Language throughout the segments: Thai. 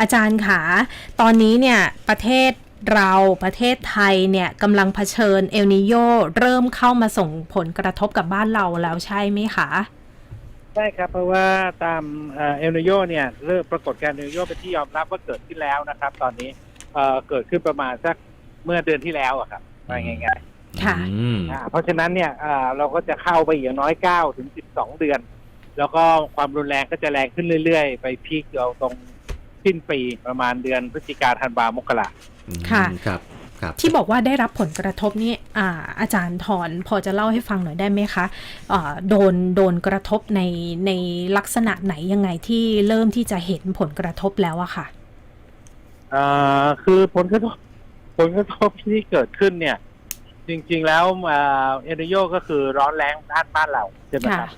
อาจารย์ค่ะ ตอนนี้เนี่ยประเทศเราประเทศไทยเนี่ยกำลังเผชิญเอลนิโยเริ่มเข้ามาส่งผลกระทบกับบ้านเราแล้วใช่ไหมคะใช่ครับ เพราะว่าตามเอ่อเอลนิโยเนี่ยเริ่มปรากฏการณ์เอลนิโยเป็นที่ยอมรับว่าเกิดขึ้นแล้วนะครับ ตอนนี้เอ่อเกิดขึ้นประมาณสักเมื่อเดือนที่แล้วอะครับว่าง่ายค่ะอืมๆอ่าเพราะฉะนั้นเนี่ยเอ่อเราก็จะเข้าไปอย่างน้อยเก้าถึงสิบสองเดือน แล้วก็ความรุนแรงก็จะแรงขึ้นเรื่อยๆ ไปพีคเอาตรง สิ้นปีประมาณเดือนพฤศจิกาธันวามกราค่ะ ครับครับ ที่บอกว่าได้รับผลกระทบนี่อ่าอาจารย์ถอนพอจะเล่าให้ฟังหน่อยได้ไหมคะอ่าโดนโดนกระทบในในลักษณะไหนยังไงที่เริ่มที่จะเห็นผลกระทบแล้วอะค่ะเอ่อคือผลกระทบผลกระทบที่เกิดขึ้นเนี่ย จริง ๆ แล้วเอ่อเอลนิโยก็คือร้อนแรงด้านบ้านเราใช่ไหมครับ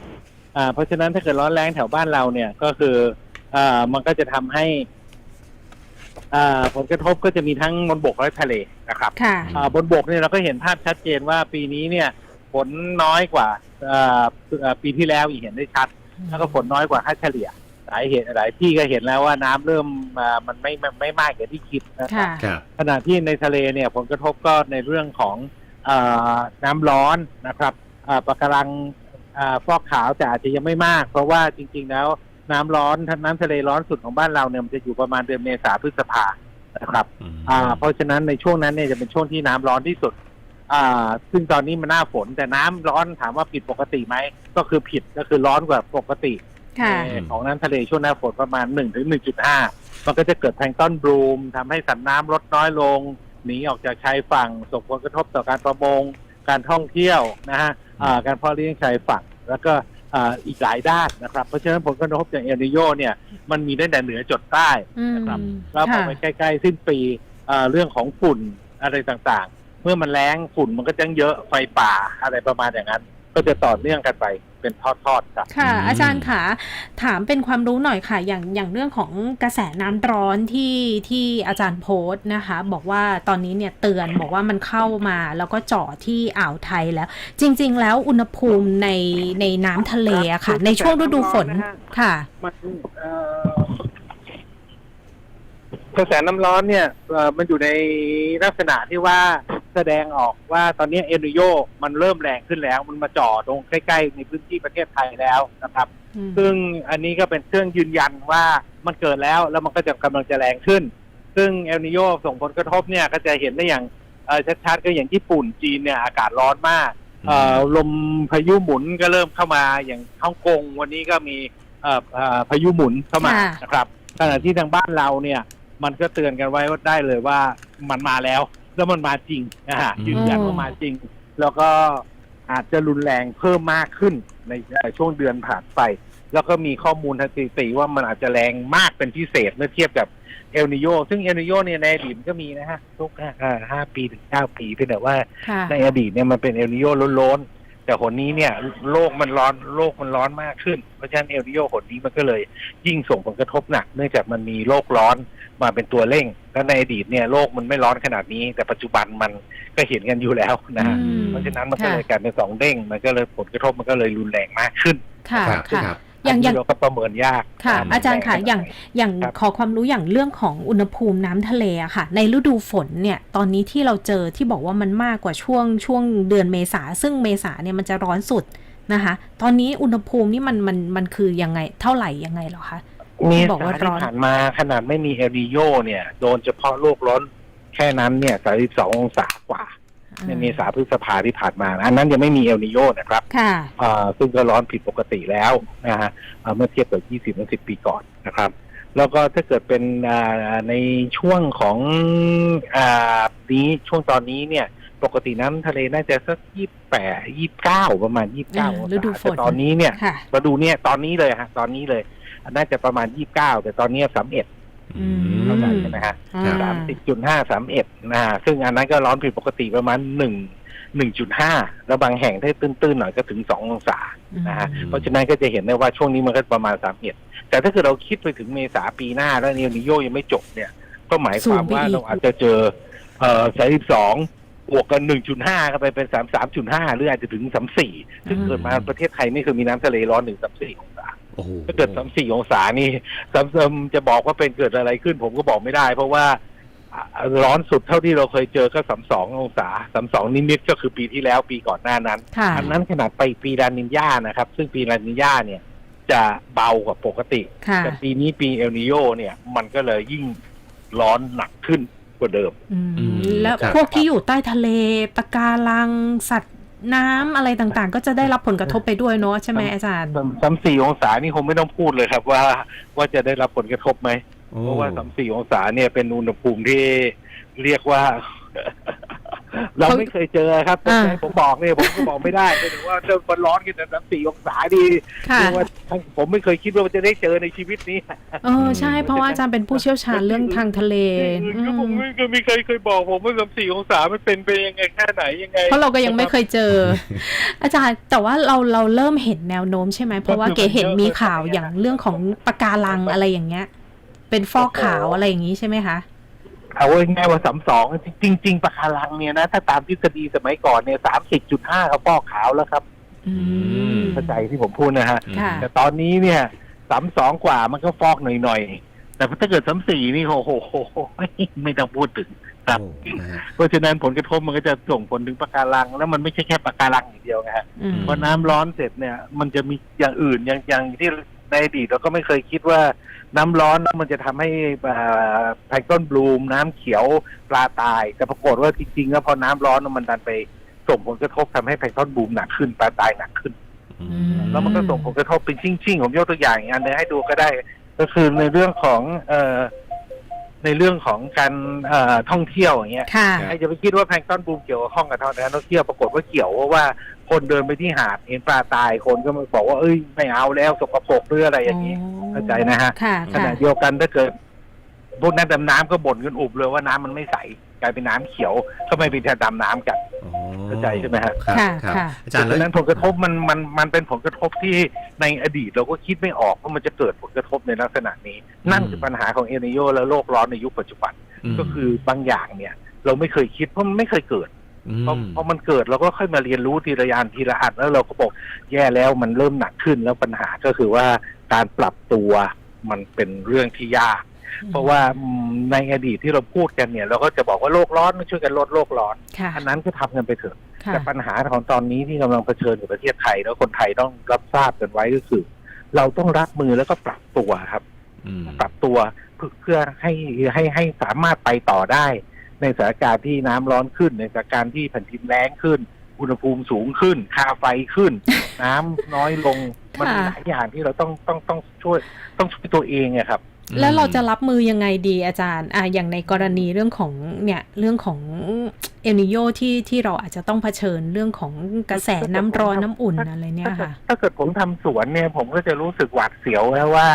อ่าเพราะฉะนั้นถ้าเกิดร้อนแรงแถวบ้านเราเนี่ยก็คืออ่ามันก็จะทำให้อ่า ผลกระทบก็จะมีทั้งบนบกและทะเลนะครับค่ะอ่าบนบกเนี่ยเราก็เห็นภาพชัดเจนว่าปีนี้เนี่ยฝนน้อยกว่าอ่าอ่าปีที่แล้วอีกเห็นได้ชัด แล้วก็ฝนน้อยกว่าค่าเฉลี่ยหลายเหตุหลายที่ก็เห็นแล้วว่าน้ำเริ่มอ่ามันไม่ไม่ไม่มากอย่างที่คิดนะครับค่ะครับขณะที่ในทะเลเนี่ยผลกระทบก็ในเรื่องของอาน้ำร้อนนะครับอ่าปะการังอ่าฟอกขาวแต่อาจจะยังไม่มาก เพราะว่าจริง ๆแล้ว น้ำร้อนน้ำทะเลร้อนสุดของบ้านเราเนี่ยมันจะอยู่ประมาณเดือนเมษาพฤษภานะครับอืมอ่า เพราะฉะนั้นในช่วงนั้นเนี่ยจะเป็นช่วงที่น้ำร้อนที่สุด อ่า ซึ่งตอนนี้มันหน้าฝนแต่น้ำร้อนถามว่าผิดปกติไหมก็คือผิดก็คือร้อนกว่าปกติค่ะในของน้ำทะเลช่วงหน้าฝนประมาณหนึ่งถึงหนึ่งจุดห้ามันก็จะเกิดแพลงก์ต้นบลูมทำให้สันน้ำลดน้อยลงหนีออกจากชายฝั่งส่งผลกระทบต่อการประมงการท่องเที่ยวนะฮะอ่าการเพาะเลี้ยงชายฝั่ง แล้วก็ อ่าอีกหลายด้านนะครับ เพราะฉะนั้นผลกระทบจากเอลนิโยเนี่ยมันมีตั้งแต่เหนือจดใต้อืมนะครับแล้วพอค่ะไปใกล้ๆสิ้นปีเอ่อเรื่องของฝุ่นอะไรต่างๆ เมื่อมันแรงฝุ่นมันก็จะเยอะไฟป่าอะไรประมาณอย่างนั้น ก็จะต่อเนื่องกันไปเป็นทอดๆครับค่ะอืมอาจารย์ค่ะ ถามเป็นความรู้หน่อยค่ะ อย่างอย่างเรื่องของกระแสน้ำร้อนที่ที่อาจารย์โพสต์นะคะ บอกว่าตอนนี้เนี่ยเตือนบอกว่ามันเข้ามาแล้วก็เจาะที่อ่าวไทยแล้ว จริง ๆ แล้วอุณหภูมิในในน้ำทะเลอะค่ะ ในช่วงฤดูฝนค่ะ มันเอ่อ กระแสน้ำร้อนเนี่ยเอ่อมันอยู่ในลักษณะที่ว่าแสดงออกว่าตอนนี้เอลนิโยมันเริ่มแรงขึ้นแล้ว มันมาจ่อตรงใกล้ ๆ ในพื้นที่ประเทศไทยแล้วนะครับอืมซึ่งอันนี้ก็เป็นเครื่องยืนยันว่ามันเกิดแล้วแล้วมันก็จะกำลังจะแรงขึ้น ซึ่งเอลนิโยส่งผลกระทบเนี่ยก็จะเห็นได้อย่างเอ่อชัดๆก็อย่างญี่ปุ่นจีนเนี่ยอากาศร้อนมากเอ่อลมพายุหมุนก็เริ่มเข้ามาอย่างฮ่องกงวันนี้ก็มีเอ่อเอ่อพายุหมุนเข้ามาค่ะนะครับขณะที่ทางบ้านเราเนี่ย มันก็เตือนกันไว้ว่าได้เลยว่ามันมาแล้ว แล้วมันมาจริงนะฮะอืมยืนยันว่ามาจริง แล้วก็อาจจะรุนแรงเพิ่มมากขึ้นในในช่วงเดือนผ่านไป แล้วก็มีข้อมูลทางสถิติว่ามันอาจจะแรงมากเป็นพิเศษเมื่อเทียบกับเอลนิโยซึ่งเอลนิโยเนี่ยในอดีตมันก็มีนะฮะทุกห้าห้าปีถึงเก้าปีเพียงแต่ว่าค่ะในอดีตเนี่ยมันเป็นเอลนิโยล้นๆ แต่หนนี้เนี่ยโลกมันร้อนโลกมันร้อนมากขึ้น เพราะฉะนั้นเอลนิโยหนนี้มันก็เลยยิ่งส่งผลกระทบหนัก เนื่องจากมันมีโลกร้อนมาเป็นตัวเร่ง แล้วในอดีตเนี่ยโลกมันไม่ร้อนขนาดนี้ แต่ปัจจุบันมันก็เห็นกันอยู่แล้วนะฮะอืมเพราะฉะนั้นมันก็ค่ะเลยกลายเป็นสองเด้ง มันก็เลยผลกระทบมันก็เลยรุนแรงมากขึ้นค่ะครับค่ะครับ อย่างนอย่างนี้เราก็ประเมินยากค่ะว่มันอาจารย์ค่ะแงขนดอย่างไหนอย่างครับขอความรู้อย่างเรื่องของอุณหภูมิน้ำทะเลอะค่ะ ในฤดูฝนเนี่ยตอนนี้ที่เราเจอที่บอกว่ามันมากกว่าช่วงช่วงเดือนเมษาซึ่งเมษาเนี่ยมันจะร้อนสุดนะคะ ตอนนี้อุณหภูมินี่มันมันมันคือยังไงเท่าไหร่ยังไงเหรอคะมีที่บอกว่าสาร้ที่อนผ่านมาขนาดไม่มีเอลนิโยเนี่ย โดนเฉพาะโลกร้อนแค่นั้นเนี่ย32องศากว่า ในเมษาพฤษภาที่ผ่านมานะอันนั้นยังไม่มีเอลนิโยนะครับค่ะอ่าซึ่งก็ร้อนผิดปกติแล้วนะฮะอ่าเมื่อเทียบกับ 20ถึง10 ปีก่อนนะครับ แล้วก็ถ้าเกิดเป็นอ่าในช่วงของอ่านี้ช่วงตอนนี้เนี่ยปกติน้ำทะเลน่าจะสักยี่แปดยี่เก้าประมาณยี่เก้าอ่าองฤดูศาฝนแต่ตอนนี้เนี่ยค่ะมาดูเนี่ยตอนนี้เลยฮะตอนนี้เลย น่าจะประมาณยี่เก้าแต่ตอนนี้สามเอ็ด อืม เข้าใจใช่ไหมฮะครับสามสิบจุดห้าสามเอ็ดนะฮะซึ่งอันนั้นก็ร้อนผิดปกติประมาณหนึ่งหนึ่งจุดห้าแล้วบางแห่งถ้าตื้นๆหน่อยก็ถึงสององศานะฮะอืมเพราะฉะนั้นก็จะเห็นได้ว่าช่วงนี้มันก็ประมาณสามเอ็ดแต่ถ้าเกิดเราคิดไปถึงเมษาปีหน้าแล้วเนลนิโยยังไม่จบเนี่ย ก็หมายความว่าสูงไปอีก เราอาจจะเจอเอ่อสายสิบสองบวกกันหนึ่งจุดห้าก็ไปเป็นสามสามจุดห้าหรืออาจจะถึงสามสี่ซึ่งเกิดมาประเทศไทยไม่เคยมีน้ำทะเลร้อนถึงสามสี่องศาโโอ้โห ถ้าเกิดสามสี่องศานี่ซัมเซิมจะบอกว่าเป็นเกิดอะไรขึ้น ผมก็บอกไม่ได้ เพราะว่าอ่าร้อนสุดเท่าที่เราเคยเจอก็สามสององศาสามสองนิดๆก็คือปีที่แล้วปีก่อนหน้านั้นค่ะอันนั้นขนาดไปปีลานินยานะครับ ซึ่งปีลานินยาเนี่ย จะเบากว่าปกติค่ะแต่ปีนี้ปีเอลนิโยเนี่ย มันก็เลยยิ่งร้อนหนักขึ้นกว่าเดิมอืมอืมแล้วครับพวกที่อยู่ใต้ทะเลปะการังสัตว์ น้ำอะไรต่างๆ ก็จะได้รับผลกระทบไปด้วยเนาะใช่ไหมอาจารย์สามสี่องศานี่คงไม่ต้องพูดเลยครับ ว่าว่าจะได้รับผลกระทบไหม โอ้เพราะว่าสามสี่องศาเนี่ยเป็นอุณหภูมิที่เรียกว่า เราไม่เคยเจอครับแต่อ่าให้ผมบอกเนี่ยผมก็บอกไม่ได้หมายถึงว่าเริ่มมันร้อนกันสามสี่องศาดีค่ะเรียกว่าผมไม่เคยคิดว่าจะได้เจอในชีวิตนี้ เออใช่เพราะว่าอาจารย์เป็นผู้เชี่ยวชาญเรื่องทางทะเลอื่นอืๆก็ผมมไม่เคยมีใครเคยบอกผมว่าสามสี่องศามันเป็นไปยังไงแค่ไหนยังไงเพราะเราก็ยังไม่เคยเจอ อาจารย์แต่ว่าเราเราเริ่มเห็นแนวโน้มใช่ไหมเพราะว่าเก๋เห็นมีข่าวอย่างเรื่องของปะการังอะไรอย่างเงี้ย เป็นฟอกขาวอะไรอย่างนี้ใช่ไหมคะ เอาง่ายๆว่าสามสองจริง ๆปะการังเนี่ยนะ ถ้าตามทฤษฎีสมัยก่อนเนี่ยสามสิบจุดห้าก็ฟอกขาวแล้วครับอืม เข้าใจที่ผมพูดนะฮะ ค่ะ แต่ตอนนี้เนี่ยสามสองกว่ามันก็ฟอกหน่อยๆ แต่ถ้าเกิดสามสี่นี่โอ้โหไม่ไม่ต้องพูดถึง ครับ โอ้นะฮะเพราะฉะนั้นผลกระทบมันก็จะส่งผลถึงปะการัง แล้วมันไม่ใช่แค่ปะการังอย่างเดียวนะฮะ อืม พอน้ำร้อนเสร็จเนี่ย มันจะมีอย่างอื่นอย่างอย่างที่ในอดีตเราก็ไม่เคยคิดว่า น้ำร้อนมันจะทำให้แพลงก์ต้นบลูม น้ำเขียวปลาตาย แต่ปรากฏว่าจริงๆแล้วพอน้ำร้อนมันดันไปส่งผลกระทบทำให้แพลงก์ต้นบลูมหนักขึ้นปลาตายหนักขึ้นอือืมแล้วมันก็ส่งผลกระทบเป็นชิ่งๆผมยกตัวอย่างอีกอันหนึงให้ดูก็ได้ ก็คือในเรื่องของเอ่อ ในเรื่องของการเอ่อท่องเที่ยวอย่างเงี้ยค่ะ ใครจะไปคิดว่าแพลงก์ต้นบูมเกี่ยวกับข้องกับการท่องเที่ยวปรากฏว่าเกี่ยวเพราะว่าคนเดินไปที่หาดเห็นปลาตายคนก็มาบอกว่าเอ้ยไม่เอาแล้วสกปรกหรืออะไรอย่างนี้ เข้าใจนะฮะ ค่ะขค่ะณะเดียวกันถ้าเกิดพวกนักดำน้ำก็บ่นกันอุบเลยว่าน้ำมันไม่ใส กลายเป็นน้ำเขียวก็ไม่เป็นดำน้ำกันอ๋อเข้าใจใช่ไหมฮะครับค่ะครับค่ะอาจารย์ดัแล้วงนั้นผลกระทบมันมันมันเป็นผลกระทบที่ในอดีตเราก็คิดไม่ออกว่ามันจะเกิดผลกระทบในลักษณะนี้ นั่นคือปัญหาของเอเนโยและโลกร้อนในยุคปัจจุบันมก็คือบางอย่างเนี่ย เราไม่เคยคิดเพราะมันไม่เคยเกิดมพอพอมันเกิดเราก็ค่อยมาเรียนรู้ทีละอย่างทีละอันแล้วเราก็บอกแย่แล้วมันเริ่มหนักขึ้นแล้วปัญหาก็คือว่าการปรับตัวมันเป็นเรื่องที่ยาก เพราะว่าอืมในอดีตที่เราพูดกันเนี่ย เราก็จะบอกว่าโลกร้อนมันช่วยกันลดโลกร้อนค่ะอันนั้นก็ทำกันไปเถอะค่ะแต่ปัญหาของตอนนี้ที่กำลังเผชิญกับประเทศไทย แล้วคนไทยต้องรับทราบกันไว้ก็คือ เราต้องรับมือแล้วก็ปรับตัวครับอืมปรับตัวเพื่อเพื่อให้ให้ให้สามารถไปต่อได้ ในสถานการณ์ที่น้ำร้อนขึ้นในสถานการณ์ที่แผ่นดินแรงขึ้นอุณหภูมิสูงขึ้น ค่าไฟขึ้น น้ำน้อยลง มันมีค่ะหลายอย่างที่เราต้องต้องต้องช่วย ต้องช่วยตัวเองอะครับ แล้วเราจะรับมือยังไงดีอาจารย์อะอย่างในกรณีเรื่องของเนี่ยเรื่องของเอลนิโยที่ที่เราอาจจะต้องเผชิญเรื่องของกระแสน้ำร้อนน้ำอุ่นอะไรเนี่ยถ้าเกิดค่ะ ถ้าเกิดผมทำสวนเนี่ยผมก็จะรู้สึกหวาดเสียวแล้วว่า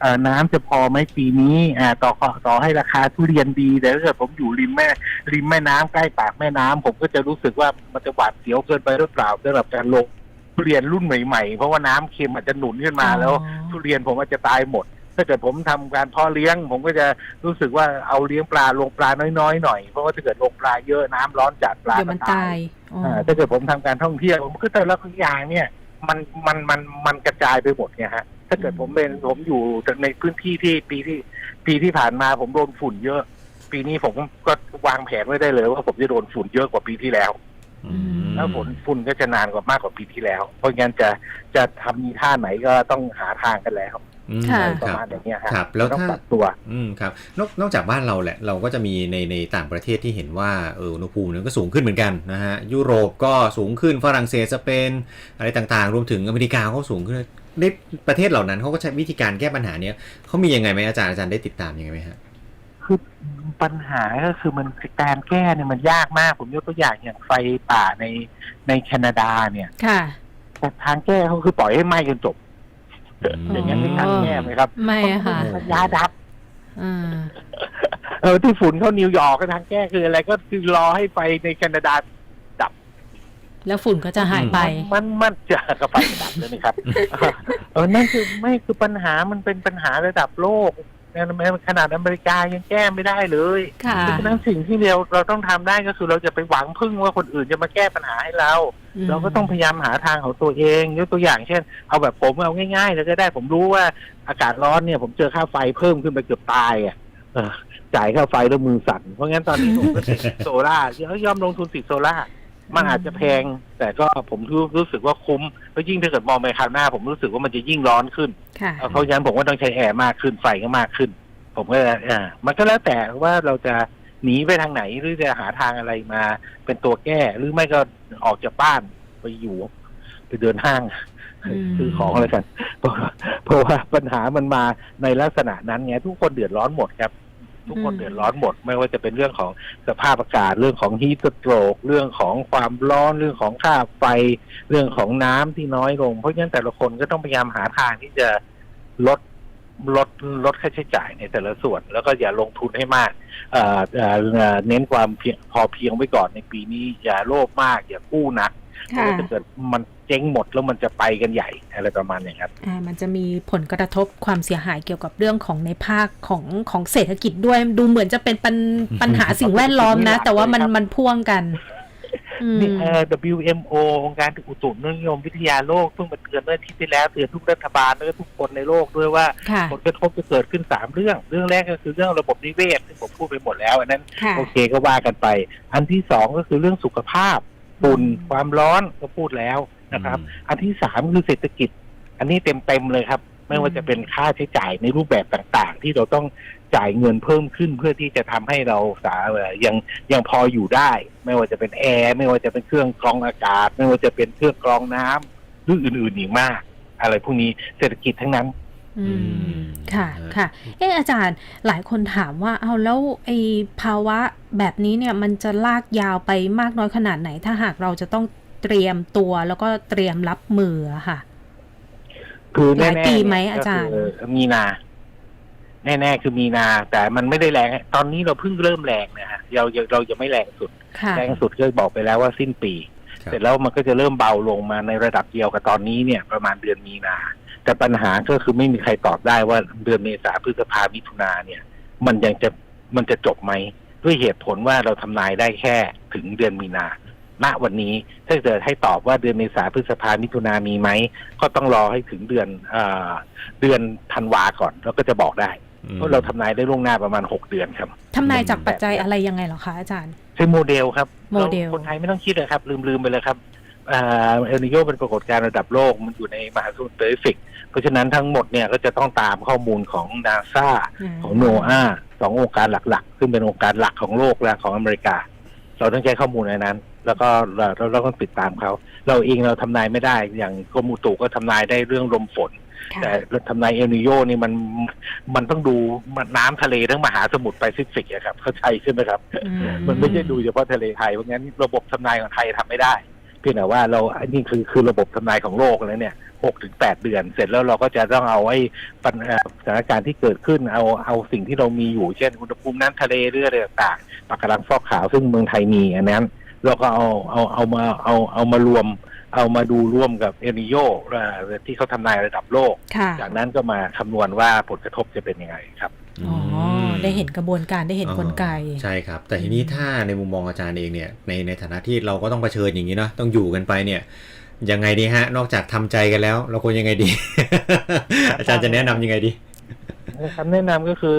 เอ่อน้ำจะพอไหมปีนี้อ่าต่อต่อให้ราคาทุเรียนดีแต่ถ้าเกิดผมอยู่ริมแม่ริมแม่น้ำใกล้ปากแม่น้ำผมก็จะรู้สึกว่ามันจะหวาดเสียวเกินไปหรือเปล่าสำหรับการลงทุเรียนรุ่นใหม่ๆ เพราะว่าน้ำเค็มอาจจะหนุนขึ้นมาแล้วอ๋อทุเรียนผมอาจจะตายหมด ถ้าเกิดผมทำการเพาะเลี้ยง ผมก็จะรู้สึกว่าเอาเลี้ยงปลาลงปลาน้อยๆหน่อยเพราะว่าถ้าเกิดลงปลาเยอะน้ำร้อนจัดปลาเดี๋ยวก็มันตาตายยอ๋อออ่าถ้าเกิดผมทำการท่องเที่ยวผมก็แต่ละอย่างเนี่ย มันมันมันมันกระจายไปหมดเนี่ยฮะถ้าเกิดผมเป็นผมอยู่ในพื้นที่ที่ปีที่ปีที่ผ่านมาผมโดนฝุ่นเยอะ ปีนี้ผมก็วางแผนไว้ได้เลย ว่าผมจะโดนฝุ่นเยอะกว่าปีที่แล้วอืมแล้วฝนฝุ่นก็จะนานกว่ามากกว่าปีที่แล้ว เพราะงั้นจะจะทำมีท่าไหนก็ต้องหาทางกันแล้ว อืมค่ะประครับมาณอย่างเงี้ยฮะครับแล้วต้องถ้า ปรับตัว อืมครับนอกนอกจากบ้านเราแหละเราก็จะมีในในต่างประเทศที่เห็นว่าเอออุณหภูมิเนี่ยก็สูงขึ้นเหมือนกันนะฮะยุโรปก็สูงขึ้นฝรั่งเศสสเปนอะไรต่างๆ รวมถึงอเมริกาก็สูงขึ้นในประเทศเหล่านั้นเขาก็ใช้วิธีการแก้ปัญหาเนี้ยเขามียังไงไหมอาจารย์อาจารย์ได้ติดตามยังไงไหมฮะ คือปัญหาก็คือมันการแก้เนี่ยมันยากมาก ผมยกตัวอย่างอย่างไฟป่าในในแคนาดาเนี่ย ค่ะ แต่ทางแก้เขาคือปล่อยให้ไหม้จนจบ อย่างนั้นมีทางแก้ไหมครับไม่อะค่ะมันยาดับอ่าเออที่ฝุ่นเข้านิวยอร์กก็ทางแก้คืออะไรก็คือรอให้ไฟในแคนาดาแล้วฝุ่นก็จะหายไป มันมันจะกระไฟดับเลยนะครับเออนั่นคือไม่คือปัญหามันเป็นปัญหาระดับโลก ขนาดอเมริกายังแก้ไม่ได้เลยค่ะ เพราะฉะนั้นสิ่งที่เราเราต้องทำได้ก็คือเราจะไปหวังพึ่งว่าคนอื่นจะมาแก้ปัญหาให้เรา เราก็ต้องพยายามหาทางของตัวเองยกตัวอย่างเช่น เอาแบบผมเอาง่ายๆเลยก็ได้ผมรู้ว่าอากาศร้อนเนี่ย ผมเจอค่าไฟเพิ่มขึ้นไปเกือบตายอะเออจ่ายค่าไฟแล้วมือสั่นเพราะงั้นตอนนี้ผมก็ติดโซล่าร์ยอมลงทุนติดโซล่าร์ มันอาจจะแพง แต่ก็ผมรู้รู้สึกว่าคุ้มแล้วยิ่งถ้าเกิดมองไปข้างหน้า ผมรู้สึกว่ามันจะยิ่งร้อนขึ้นค่ะเพราะฉะนั้นผมก็ต้องใช้แอร์มากขึ้นไฟก็มากขึ้น ผมก็อ่ามันก็แล้วแต่ว่าเราจะหนีไปทางไหนหรือจะหาทางอะไรมา เป็นตัวแก้หรือไม่ก็ออกจากบ้านไปอยู่ ไปเดินห้างอืมซื้อของอะไรกันเพราะว่าเพราะว่าปัญหามันมาในลักษณะนั้นไงทุกคนเดือดร้อนหมดครับ ทุกคนอืมเดือดร้อนหมด ไม่ว่าจะเป็นเรื่องของสภาพอากาศ เรื่องของฮีทสโตรก เรื่องของความร้อน เรื่องของค่าไฟ เรื่องของน้ำที่น้อยลง เพราะฉะนั้นแต่ละคนก็ต้องพยายามหาทางที่จะลดลดลดค่าใช้จ่ายในแต่ละส่วน แล้วก็อย่าลงทุนให้มากเอ่อเอ่อเอ่อเน้นความเพียงพอเพียงไว้ก่อนในปีนี้ อย่าโลภมาก อย่ากู้หนัก เพราะค่ะว่าถ้าเกิดมันเจ๊งหมดแล้วมันจะไปกันใหญ่อะไรประมาณเนี้ยครับอ่ามันจะมีผลกระทบความเสียหายเกี่ยวกับเรื่องของในภาคของของเศรษฐกิจด้วย ดูเหมือนจะเป็นปัญปัญหาสิ่งแวดล้อมนะ แต่ว่ามันมันพ่วงกันอืมนี่เอ่อ WMO องค์การอุตุนิยมวิทยาโลกเพิ่งมาเตือนเมื่ออาที่ที่แล้วเตือนทุกรัฐบาลแล้วก็ทุกคนในโลกด้วยว่าค่ะผลกระทบจะเกิดขึ้นสามเรื่อง เรื่องแรกก็คือเรื่องระบบนิเวศที่งผมพูดไปหมดแล้ว อันนั้นค่ะโอเคก็ว่ากันไป อันที่สองก็คือเรื่องสุขภาพ ฝุ่นอืมความร้อนก็พูดแล้วนะครับ อันที่สามคือเศรษฐกิจ อันนี้เต็มเต็มๆเลยครับ ไม่ว่าจะเป็นค่าใช้จ่ายในรูปแบบต่างๆ ที่เราต้องจ่ายเงินเพิ่มขึ้นเพื่อที่จะทำให้เราสาเอ่อยังยังพออยู่ได้ ไม่ว่าจะเป็นแอร์ไม่ว่าจะเป็นเครื่องกรองอากาศ ไม่ว่าจะเป็นเครื่องกรองน้ำหรืออื่นๆอีกมาก อะไรพวกนี้เศรษฐกิจทั้งนั้น อือืมมค่ะค่ะ เอออาจารย์หลายคนถามว่าเอาแล้วไอ้ภาวะแบบนี้เนี่ยมันจะลากยาวไปมากน้อยขนาดไหน ถ้าหากเราจะต้องเตรียมตัวแล้วก็เตรียมรับมืออะค่ะ คือหลายแน่ๆปีไหมเนี่ยอาจารย์ก็คือมีนา แน่ ๆ คือมีนา แต่มันไม่ได้แรง ตอนนี้เราเพิ่งเริ่มแรงนะฮะเราเราเรายังไม่แรงสุดค่ะแรงสุดก็บอกไปแล้วว่าสิ้นปีครับเสร็จแล้วมันก็จะเริ่มเบาลงมาในระดับเดียวกับตอนนี้เนี่ย ประมาณเดือนมีนา แต่ปัญหาก็คือไม่มีใครตอบได้ว่าเดือนเมษาพฤษภามิถุนาเนี่ย มันยังจะมันจะจบไหม ด้วยเหตุผลว่าเราทำนายได้แค่ถึงเดือนมีนาณวันนี้ถ้าเกิดให้ตอบว่าเดือนเมษาพฤษภามิถุนามีไหม ก็ต้องรอให้ถึงเดือนเอ่อเดือนธันวาก่อน แล้วก็จะบอกได้เพราะเราทำนายได้ล่วงหน้าประมาณหกเดือนครับทำนายจากปัจจัยอะไรยังไงเหรอคะอาจารย์ ใช้โมเดลครับโมเดลราคนไทยไม่ต้องคิดเลยครับ ลืมลืมไปเลยครับอ่า เอลนิโยเป็นปรากฏการณ์ระดับโลกมันอยู่ในมหาสมุทรแปซิฟิก เพราะฉะนั้นทั้งหมดเนี่ยก็จะต้องตามข้อมูลของนาซาของโนอาสององค์การหลักๆ ซึ่งเป็นองค์การหลักของโลกและของอเมริกา เราต้องใช้ข้อมูลในนั้น แล้วก็เราเราเราต้องติดตามเขา เราเองเราทำนายไม่ได้ อย่างกรมอุตุก็ทำนายได้เรื่องลมฝนค่ะแต่ทำนายเอลนิโยนี่มันมันต้องดูมันน้ำทะเลทั้งมหาสมุทรแปซิฟิกอะครับ เข้าใจใช่ไหมครับอืมันไม่ใช่ดูเฉพาะทะเลไทยเพราะงั้นระบบทำนายของไทยทำไม่ได้ เพียงแต่ว่าเราอันนี้คือคือระบบทำนายของโลกแล้วเนี่ยหกถึงแปดเดือน เสร็จแล้วเราก็จะต้องเอาไอ้ปัญหาสถานการณ์ที่เกิดขึ้นเอาเอาสิ่งที่เรามีอยู่ เช่นอุณหภูมิน้ำทะเลเรืออะไรต่างๆปะการังฟอกขาวซึ่งเมืองไทยมีอันนั้นเราก็เอาเอาเอามาเอาเอามารวม เอามาดูร่วมกับเอลนิโยที่เขาทำนายระดับโลกค่ะจากนั้นก็มาคำนวณว่าผลกระทบจะเป็นยังไงครับ อ๋อได้เห็นกระบวนการได้เห็นกลไกใช่ครับ แต่ทีนี้ถ้าในมุมมองอาจารย์เองเนี่ยในในฐานะที่เราก็ต้องเผชิญอย่างนี้เนาะต้องอยู่กันไปเนี่ยยังไงดีฮะ นอกจากทำใจกันแล้ว เราควรยังไงดี อาจารย์จะแนะนำยังไงดีคำแนะนำก็คือ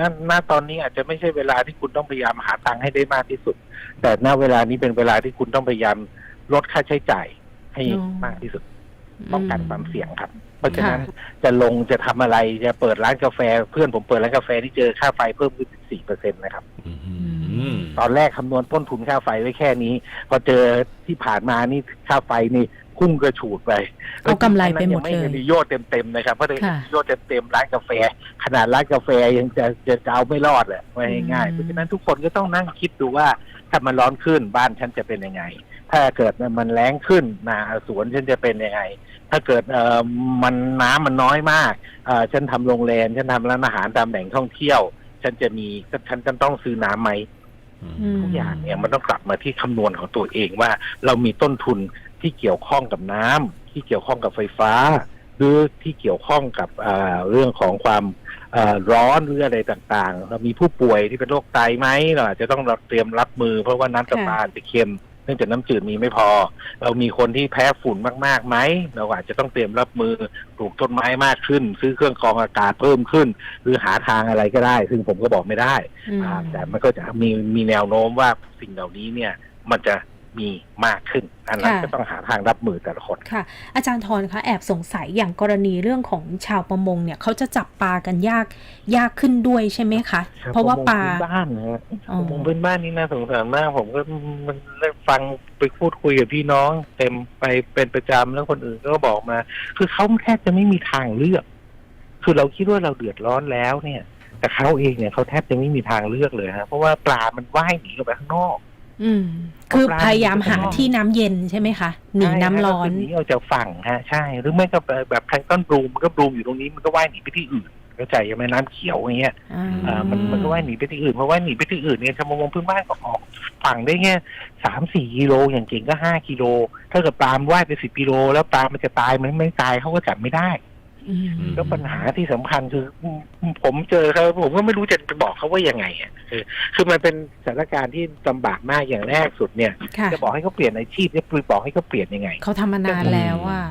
ณณตอนนี้อาจจะไม่ใช่เวลาที่คุณต้องพยายามหาตังค์ให้ได้มากที่สุด แต่ณเวลานี้เป็นเวลาที่คุณต้องพยายามลดค่าใช้จ่ายให้อ๋อมากที่สุดป้องกันความเสี่ยงครับเพ ราะฉะนั้นค่ะจะลงจะทำอะไรจะเปิดร้านกาแฟ เพื่อนผมเปิดร้านกาแฟที่เจอค่าไฟเพิ่มขึ้น14เปอร์เซ็นต์นะครับอืมตอนแรกคำนวณต้นทุนค่าไฟไว้แค่นี้ พอเจอที่ผ่านมานี่ค่าไฟนี่พุ่งกระฉูดไปเอากำไรไปหมดงไม่เลยเห็นโยชน์เต็มๆนะครับเพราะถ้าค่ะโยชน์เต็มๆร้านกาแฟ ขนาดร้านกาแฟยังจะจะจะเอาไม่รอดเลยไม่ให้ง่ายอืมเพราะฉะนั้นทุกคนก็ต้องนั่งคิดดูว่าถ้ามันร้อนขึ้นบ้านฉันจะเป็นยังไง ถ้าเกิดมันแรงขึ้นนาสวนฉันจะเป็นยังไง ถ้าเกิดเอ่อมันน้ำมันน้อยมากเอ่อฉันทำโรงแรมฉันทำร้านอาหารตามแหล่งท่องเที่ยว ฉันจะมีฉันจะต้องซื้อน้ำไหมอืม ทุกอย่างเนี่ยมันต้องกลับมาที่คำนวณของตัวเองว่า เรามีต้นทุนที่เกี่ยวข้องกับน้ำที่เกี่ยวข้องกับไฟฟ้า หรือที่เกี่ยวข้องกับอ่าเรื่องของความเอ่อร้อนหรืออะไรต่างๆ เรามีผู้ป่วยที่เป็นโรคไตไหมเราอาจจะต้องเตรียมรับมือเพราะว่าน้ำประปาจะเค็ม เนื่องจากน้ำจืดมีไม่พอ เรามีคนที่แพ้ฝุ่นมากๆไหมเราอาจจะต้องเตรียมรับมือปลูกต้นไม้มากขึ้น ซื้อเครื่องกรองอากาศเพิ่มขึ้น หรือหาทางอะไรก็ได้ ซึ่งผมก็บอกไม่ได้อืมอ่าแต่มันก็จะมีมีแนวโน้มว่าสิ่งเหล่านี้เนี่ยมันจะ มีมากขึ้น อันนั้นค่ะก็ต้องหาทางรับมือแต่ละคนค่ะ อาจารย์ทรคะแอบสงสัยอย่างกรณีเรื่องของชาวประมงเนี่ยเขาจะจับปลากันยากยากขึ้นด้วยใช่ไหมคะ เพราะว่าปลาประมงพื้นบ้านนะฮะอ๋อประมงพื้นบ้านนี่น่าสงสารมาก ผมก็มันได้ฟังไปพูดคุยกับพี่น้อง เต็มไปเป็นประจำแล้วคนอื่นก็บอกมา คือเขาแทบจะไม่มีทางเลือก คือเราคิดว่าเราเดือดร้อนแล้วเนี่ย แต่เขาเองเนี่ยเขาแทบจะไม่มีทางเลือกเลยฮะเพราะว่าปลามันว่ายหนีออกไปข้างนอก อืม คือพยายามหาที่น้ำเย็นใช่ไหมคะหนีน้ำร้อนใช่ฮะก็คืหนีออกจากฝั่งฮะใช่ หรือไม่ก็แบบแพลงก์ต้นบลูมมันก็บลูมอยู่ตรงนี้มันก็ว่ายหนีไปที่อื่นเข้าใจใช่ไหมน้ำเขียวอย่างเงี้ยอ่าอ่ามันมันก็ว่ายหนีไปที่อื่นเพราะว่าหนีไปที่อื่นเนี่ยชาวประมงพื้นบ้านก็ออกฝั่งได้แค่สามสี่กิโลอย่างเก่งก็ห้ากิโลถ้าเกิดปลามนว่ายไปสิบกิโลแล้วปลามันจะตายมันไม่ตายเขาก็จับไม่ได้อืม แล้วปัญหาที่สำคัญคืออืมผมเจอเขาผมก็ไม่รู้จะไปบอกเขาว่ายังไงอะคือคือมันเป็นสถานการณ์ที่ลำบากมากอย่างแรกสุดเนี่ยค่ะจะบอกให้เขาเปลี่ยนอาชีพเนี่ยบอกให้เขาเปลี่ยนยังไงเขาทำมานานแล้วอะ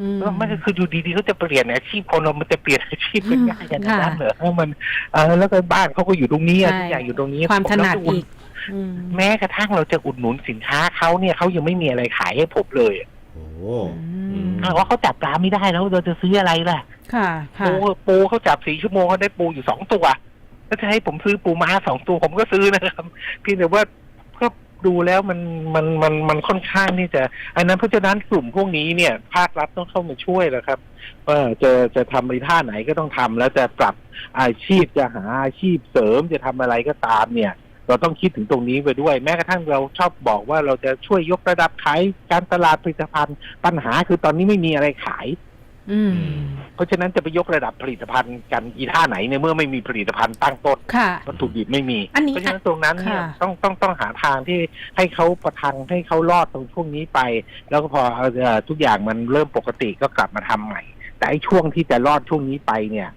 อืมแล้วมันก็คืออยู่ดีๆเขาจะเปลี่ยนอาชีพคนเรามันจะเปลี่ยนอาชีพเป็นง่ายขนาดนั้นเหรอมันเออแล้วก็บ้านเขาก็อยู่ตรงนี้อะใช่ทุกอย่างอยู่ตรงนี้ความถนัดแล้วจะอีกอืมแม้กระทั่งเราจะอุดหนุนสินค้าเขาเนี่ยเขายังไม่มีอะไรขายให้ผมเลยอะโอ้ อืมอ้าวว่าเขาจับปลาไม่ได้แล้วเราจะซื้ออะไรล่ะ ค่ะ ค่ะ ปูปูเขาจับสี่ชั่วโมงเขาได้ปูอยู่สองตัวแล้วจะให้ผมซื้อปูม้าสองตัวผมก็ซื้อนะครับเพี่แต่ว่าก็ดูแล้วมันมันมันมันค่อนข้างที่จะ อันนั้นเพราะฉะนั้นกลุ่มพวกนี้เนี่ย ภาครัฐต้องเข้ามาช่วยแล้วครับว่าจะจะทำในท่าไหนก็ต้องทำแล้วจะปรับอาชีพจะหาอาชีพเสริมจะทำอะไรก็ตามเนี่ย เราต้องคิดถึงตรงนี้ไปด้วย แม้กระทั่งเราชอบบอกว่าเราจะช่วยยกระดับขายการตลาดผลิตภัณฑ์ปัญหาคือตอนนี้ไม่มีอะไรขายอืมเพราะฉะนั้นจะไปยกระดับผลิตภัณฑ์กันอีท่าไหนในเมื่อไม่มีผลิตภัณฑ์ตั้งต้นค่ะวัตถุดิบไม่มีอันนี้เพราะฉะนั้นตรงนั้นเนี่ยค่ะต้องต้องต้องหาทางที่ให้เขาประทังให้เขารอดตรงช่วงนี้ไป แล้วก็พอเอ่อทุกอย่างมันเริ่มปกติก็กลับมาทำใหม่ แต่ไอ้ช่วงที่จะรอดช่วงนี้ไปเนี่ย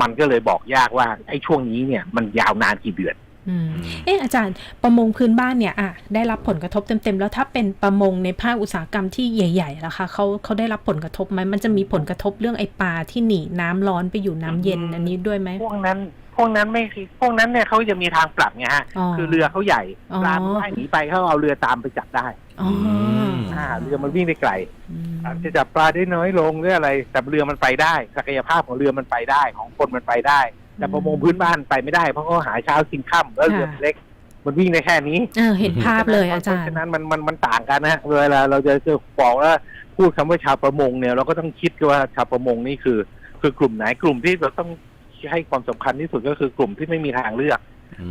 มันก็เลยบอกยากว่าไอ้ช่วงนี้เนี่ย มันยาวนานกี่เดือนอืม เอออาจารย์ประมงพื้นบ้านเนี่ยอะได้รับผลกระทบเต็มๆ แล้วถ้าเป็นประมงในภาคอุตสาหกรรมที่ใหญ่ๆล่ะคะเขาเขาได้รับผลกระทบไหมมันจะมีผลกระทบเรื่องไอ้ปลาที่หนีน้ำร้อนไปอยู่น้ำเย็นอันนี้ด้วยไหมพวกนั้นพวกนั้นไม่คือพวกนั้นเนี่ยเขาจะมีทางปรับไงฮะอ๋อคือเรือเขาใหญ่อ๋อปลามันว่ายหนีไปเขาเอาเรือตามไปจับได้อ๋อออ่าเรือมันวิ่งได้ไกลอืมอาจจะจับปลาได้น้อยลงหรืออะไร แต่เรือมันไปได้ ศักยภาพของเรือมันไปได้ ของคนมันไปได้ แต่ประมงพื้นบ้านไปไม่ได้เพราะเขาหาเช้ากินค่ำแล้วเรือมันเล็ก มันวิ่งได้แค่นี้เออเห็นภาพเลยอาจารเพย์ราะฉะนั้นมันมันมันต่างกันนะฮะเวลาเราจะจะบอกว่าพูดคำว่าชาวประมงเนี่ยเราก็ต้องคิดว่าชาวประมงนี่คือ คือกลุ่มไหนกลุ่มที่เราต้องให้ความสำคัญที่สุดก็คือกลุ่มที่ไม่มีทางเลือก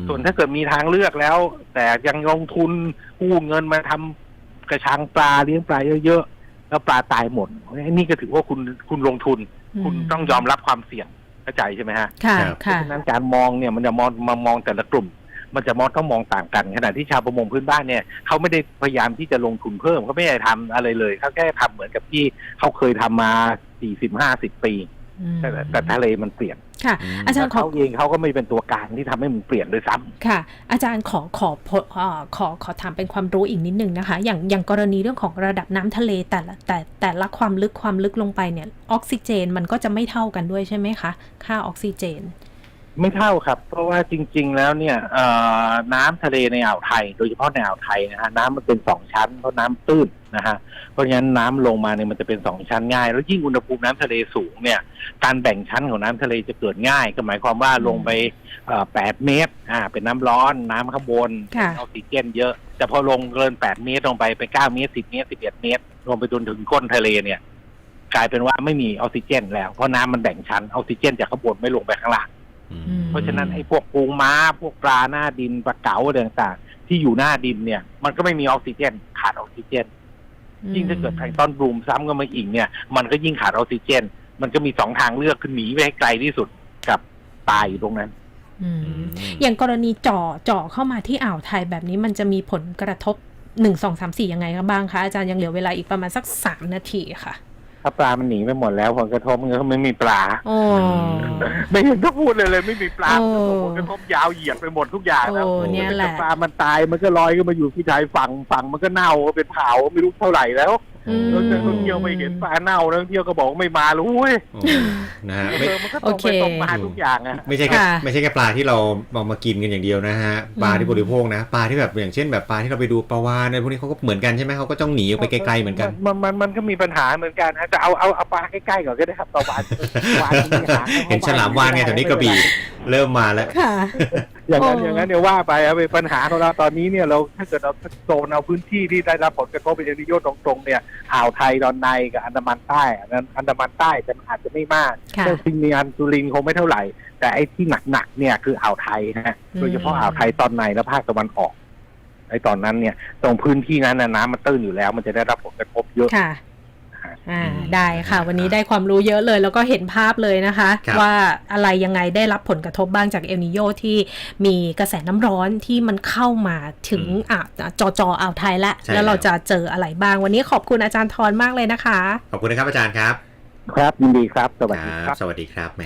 ส่วนถ้าเกิดมีทางเลือกแล้ว แต่ยังลงทุนกู้เงินมาทำกระชังปลาเลี้ยงปลาเยอะๆแล้วปลาตายหมดนี่ก็ถือว่าคุณคุณลงทุน คุณต้องยอมรับความเสี่ยง เข้าใจใช่ไหมฮะค่ะครับค่ะเพราะฉะนั้นการมองเนี่ยมันจะมองมามองแต่ละกลุ่ม มันจะมองต้องมองต่างกัน ขณะที่ชาวประมงพื้นบ้านเนี่ยเขาไม่ได้พยายามที่จะลงทุนเพิ่มเขาไม่ได้ทำอะไรเลยเขาแค่ทำเหมือนกับที่เขาเคยทำมาสี่สิบห้าสิบปี อืมแต่แต่ทะเลมันเปลี่ยน ค่ะ อาจารย์ขอเขาเองเขาก็ไม่เป็นตัวกลางที่ทำให้มันเปลี่ยนด้วยซ้ำค่ะ อาจารย์ขอขอขอเอ่อขอขอถามเป็นความรู้อีกนิดนึงนะคะ อย่างอย่างกรณีเรื่องของระดับน้ำทะเลแต่ละแต่แต่ละความลึกความลึกลงไปเนี่ย ออกซิเจนมันก็จะไม่เท่ากันด้วยใช่ไหมคะ ค่าออกซิเจน ไม่เท่าครับ เพราะว่าจริง ๆ แล้วเนี่ยเอ่อน้ำทะเลในอ่าวไทย โดยเฉพาะในอ่าวไทยนะฮะน้ำมันเป็นสองชั้นเพราะน้ำตื้นนะฮะเพราะฉะนั้นน้ำลงมาเนี่ยมันจะเป็นสองชั้นง่าย แล้วยิ่งอุณหภูมิน้ำทะเลสูงเนี่ย การแบ่งชั้นของน้ำทะเลจะเกิดง่าย ก็หมายความว่าลงไปแปดเมตรอ่าเป็นน้ำร้อนน้ำข้างบนค่ะ ออกซิเจนเยอะ แต่พอลงเกินแปดเมตรลงไปไปเก้าเมตรสิบเมตรสิบเอ็ดเมตรลงไปจนถึงก้นทะเลเนี่ย กลายเป็นว่าไม่มีออกซิเจนแล้วเพราะน้ำมันแบ่งชั้นออกซิเจนจากข้างบนไม่ลงไปข้างล่าง เพราะฉะนั้นไอ้พวกปูม้าพวกปลาหน้าดินปลาเก๋าอะไรต่างๆ ที่อยู่หน้าดินเนี่ย มันก็ไม่มีออกซิเจน ขาดออกซิเจน ยิ่งถ้าเกิดแพลงก์ต้นบลูมซ้ำก็มาอีกเนี่ย มันก็ยิ่งขาดออกซิเจน มันก็มีสองทางเลือกคือหนีไปให้ไกลที่สุดกับตายอยู่ตรงนั้นอืมอย่างกรณีเจ่อเจ่อเข้ามาที่อ่าวไทยแบบนี้มันจะมีผลกระทบหนึ่งสองสามสี่ยังไงกันบ้างคะอาจารย์ยังเหลือเวลาอีกประมาณสักสามนาทีค่ะ ถ้าปลามันหนีไปหมดแล้วผลกระทบมันก็ไม่มีปลา โอ้ ไม่เห็นต้องพูดเลยเลยไม่มีปลาโอ้ผลกระทบยาวเหยียดไปหมดทุกอย่างแล้วโอ้เนี่ยแหละปลามันตายมันก็ลอยก็มาอยู่ที่ชายฝั่งฝั่งมันก็เน่าเป็นเผาไม่รู้เท่าไหร่แล้วอืม แล้วนักท่องเที่ยวไปเห็นปลาเน่านักท่องเที่ยวก็บอกว่าไม่มาเลยอุ้ยโอ้นะฮะไม่เออมันก็ตรงโอเคไปตรงมาทุกอย่างอะไม่ใช่แค่ค่ะไม่ใช่แค่ปลาที่เราเอามากินกันอย่างเดียวนะฮะปลาที่บริโภคนะปลาที่แบบอย่างเช่น แบบปลาที่เราไปดูปลาวาฬอะไรพวกนี้เขาก็เหมือนกันใช่ไหมเขาก็ต้องหนีออกไปไกลๆเหมือนกัน มันมันมันก็มีปัญหาเหมือนกันฮะจะเอาเอาเอาปลาใกล้ๆก่อนก็ได้ครับปลาวานวานมีหางเห็นฉลามวานไงแถวนี้กระบี่เริ่มมาแล้วค่ะ อย่างนั้นโอ้อย่างนั้นเนี่ยว่าไปเอาเป็นปัญหาของเราตอนนี้เนี่ยเราถ้าเกิดเราโซนเอาพื้นที่ที่ได้รับผลกระทบเป็นเอลิโยตรงๆเนี่ยอ่าวไทยตอนในกับอันดามันใต้อันนั้นอันดามันใต้จะอาจจะไม่มากค่ะเรื่องซิงเนียนสุรินทร์คงไม่เท่าไหร่ แต่ไอ้ที่หนักๆเนี่ยคืออ่าวไทยนะฮะอืมโดยเฉพาะอ่าวไทยตอนในและภาคตะวันออกไอ้ตอนนั้นเนี่ยตรงพื้นที่นั้นน่ะน้ำมันตื้นอยู่แล้ว มันจะได้รับผลกระทบเยอะค่ะ อ่าอืมได้ค่ะ วันนี้ได้ความรู้เยอะเลย แล้วก็เห็นภาพเลยนะคะครับว่าอะไรยังไงได้รับผลกระทบบ้างจากเอลนิโยที่มีกระแสน้ำร้อนที่มันเข้ามาถึงอ่าวจอจออ่าวไทยแล้วใช่แล้วเราแล้วจะเจออะไรบ้าง วันนี้ขอบคุณอาจารย์ทรมากเลยนะคะ ขอบคุณนะครับอาจารย์ครับ ครับยินดีครับ สวัสดีคครัรับบสวัสดีครับแหม